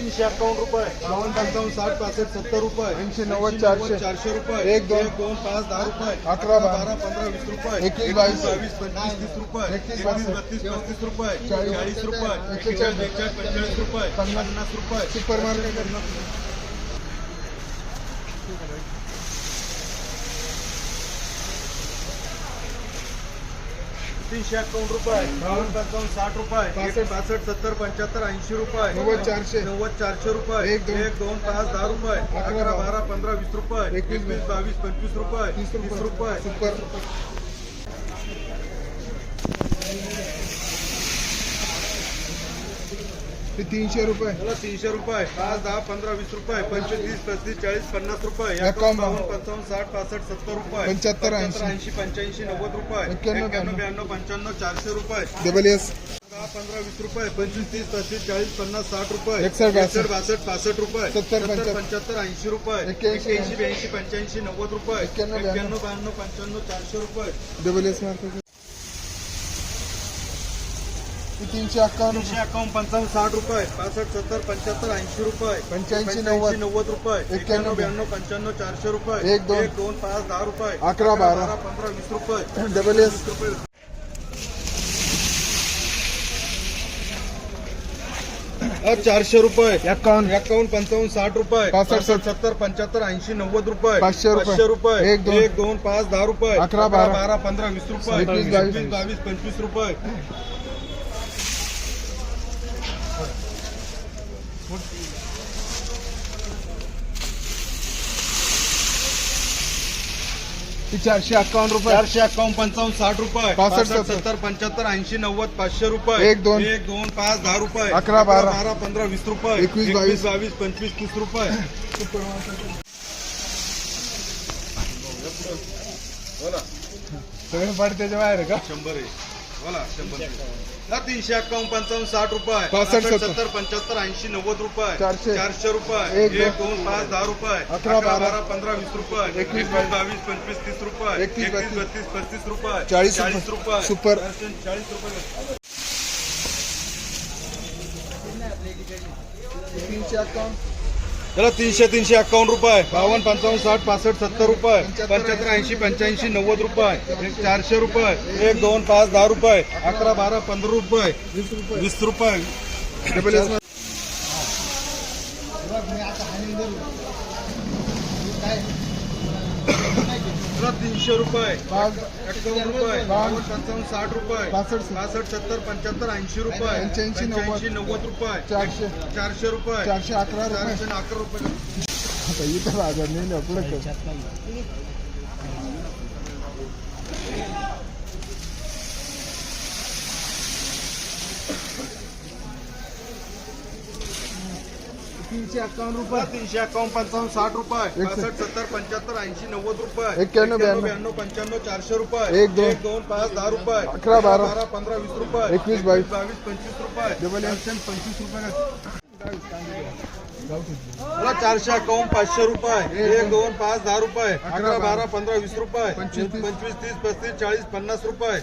तीनशे अकावन्न रुपये बावन्न पंचावन्न साठ पासष्ट सत्तर रुपये ऐंशी, नव्वद, चारशे. चारशे रुपये एक, दोन. दोन पाच दहा रुपये अकरा, बारा. बारा पंधरा वीस रुपये एकवीस, बावीस. बावीस पंचवीस तीस रुपये एकतीस, बावीस. बत्तीस पस्तीस रुपये चाळीस. रुपये एक्केचाळीस. बेचाळीस पंचेचाळीस रुपये पन्नास. पन्नास रुपये सुपर मार्केट तीनशे अकावन्न रुपये बावन्न पंचावन्न साठ रुपये पासष्ट. पासष्ट सत्तर पंच्याहत्तर ऐंशी रुपये नव्वद, चारशे. नव्वद चारशे रुपये एक, दोन. एक दोन पाच दहा रुपये अकरा, बारा. पंधरा वीस रुपये एकवीस, बावीस पंचवीस रुपये तीस रुपये सुपर ते तीनशे रुपये तीनशे रुपये पाच दहा पंधरा वीस रुपये पंचवीस तीस पस्तीस चाळीस पन्नास रुपये बावन्न पंचावन्न साठ पासष्ट सत्तर रुपये पंच्याहत्तर, ऐंशी. ऐंशी पंच्याऐंशी नव्वद रुपये ब्याण्णव पंच्याण्णव चारशे रुपये डबल एस दहा पंधरा वीस रुपये पंचवीस तीस पस्तीस चाळीस पन्नास साठ रुपये एकसष्ट, बासष्ट. पासष्ट रुपये सत्तर, पंच्याहत्तर. ऐंशी रुपये एक्क्याऐंशी, ब्याऐंशी पंच्याऐंशी नव्वद रुपये एक्क्याण्णव, ब्याण्णव. ब्याण्णव पंच्याण्णव चारशे रुपये डबल एस मार्केट तीनशे अक्कावन्न तीनशे अकावन्न पंचावन्न साठ रुपये पासष्ट सत्तर पंच्याहत्तर ऐंशी रुपये पंच्याऐंशी, नव्वद. नव्वद रुपये एक्क्याण्णव, ब्याण्णव पंच्याण्णव चारशे रुपये एक, दोन. एक दोन पाच दहा रुपये अकरा, बारा. पंधरा वीस रुपये. डबल एस रुपये. चारशे रुपये. एक्कावन्न. एकावन्न पंचावन्न साठ रुपये. पासष्ट, सत्तर पंच्याहत्तर ऐंशी नव्वद रुपये. पाचशे. पाचशे रुपये. एक, दोन. एक दोन पाच दहा रुपये. अकरा, बारा. बारा पंधरा वीस रुपये. बावीस पंचवीस रुपये. चारशे अक्कावन्न रुपये. चारशे अकावन्न पंचावन्न साठ रुपये. पासष्ट, सत्तर. पंच्याहत्तर ऐंशी नव्वद पाचशे रुपये. एक, दोन. एक दोन पाच दहा रुपये. अकरा, बारा. बारा पंधरा वीस रुपये. एकवीस, बावीस. बावीस पंचवीस तीस रुपये. बोला सगळे पाठ त्याच्या बाहेर का? शंभर आहे. बोला शंभर तीनशे अकावन्न पंचावन्न साठ रुपये. पासष्ट, सत्तर. पंच्याहत्तर ऐंशी नव्वद रुपये. चारशे. चारशे रुपये. एक, दोन पाच दहा रुपये. अकरा, बारा. पंधरा वीस रुपये. एकवीस, बावीस. पंचवीस तीस रुपये. एकतीस, एकवीस बत्तीस. पस्तीस रुपये. चाळीस चाळीस रुपये. रुपये सुपर. चाळीस रुपये. तीनशे अक्कावन्न त्याला तीनशे तीनशे अकावन्न रुपये. बावन्न पंचावन्न साठ पासष्ट सत्तर रुपये. पंच्याहत्तर, ऐंशी पंच्याऐंशी नव्वद रुपये. एक चारशे रुपये. एक दोन पाच दहा रुपये. अकरा बारा पंधरा रुपये. वीस रुपये. काय? तीनशे रुपये पाच एकावन्न रुपये बावन्न पंचावन्न साठ रुपये पासष्ट. पासष्ट सत्तर पंच्याहत्तर ऐंशी रुपये पंच्याऐंशी, नव्वद. नव्वद रुपये चारशे चारशे रुपये चारशे अकरा रुपये चारशे अकरा रुपये आता इथं बाजार नाही पुढे तीनशे अक्कावन्न रुपये. तीनशे अकावन्न पंचावन्न साठ रुपये. पासष्ट सत्तर पंच्याहत्तर ऐंशी नव्वद रुपये. एक्क्याण्णव, ब्याण्णव. पंच्याण्णव चारशे रुपये. एक, दोन. दोन पाच दहा रुपये. अकरा, बारा. बारा पंधरा वीस रुपये. एकवीस, बावीस. बावीस पंचवीस रुपये. डबल आणि पंचवीस रुपये. चारशे अकावन्न पाचशे रुपये. एक दोन. पाच दहा रुपये. अकरा बारा. पंधरा वीस रुपये. पंचवीस, तीस. पंचवीस तीस पस्तीस चाळीस पन्नास रुपये.